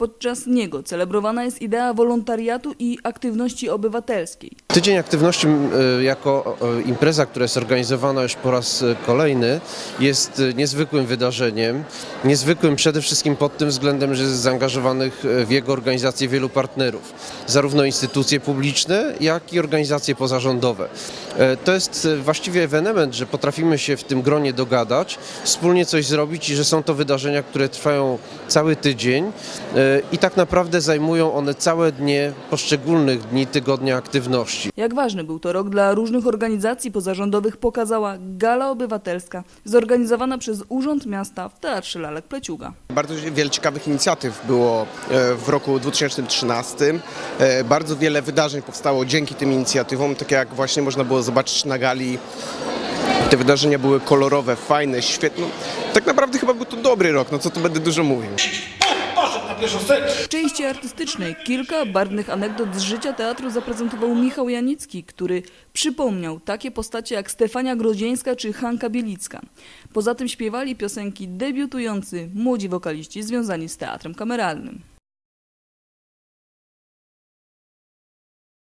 Podczas niego celebrowana jest idea wolontariatu i aktywności obywatelskiej. Tydzień Aktywności y, jako impreza, która jest organizowana już po raz y, kolejny, jest y, niezwykłym wydarzeniem. Niezwykłym przede wszystkim pod tym względem, że jest zaangażowanych w jego organizację wielu partnerów. Zarówno instytucje publiczne, jak i organizacje pozarządowe. E, To jest właściwie ewenement, że potrafimy się w tym gronie dogadać, wspólnie coś zrobić i że są to wydarzenia, które trwają cały tydzień e, i tak naprawdę zajmują one całe dnie poszczególnych dni tygodnia aktywności. Jak ważny był to rok dla różnych organizacji pozarządowych pokazała Gala Obywatelska, zorganizowana przez Urząd Miasta w Teatrze Lalek Pleciuga. Bardzo wiele ciekawych inicjatyw było e, w roku 2013. E, Bardzo wiele wydarzeń powstało dzięki tym inicjatywom, tak jak właśnie można było zobaczyć na gali. Te wydarzenia były kolorowe, fajne, świetne. Tak naprawdę chyba był to dobry rok, no co tu będę dużo mówił. W części artystycznej kilka barwnych anegdot z życia teatru zaprezentował Michał Janicki, który przypomniał takie postacie jak Stefania Grodzieńska czy Hanka Bielicka. Poza tym śpiewali piosenki debiutujący młodzi wokaliści związani z teatrem kameralnym.